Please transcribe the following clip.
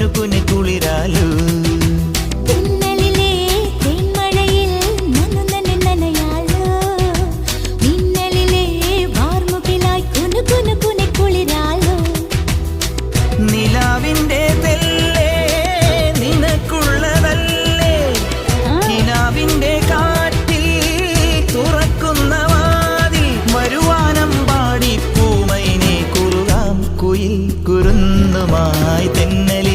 കുനുകുനി കുളിരാലു. നിലാവിന്റെ തെല്ലേ നിലാവിന്റെ കാറ്റിൽ തുറക്കുന്ന വാതിൽ വരുവാനം പാടി കുയിൽ തെന്നലി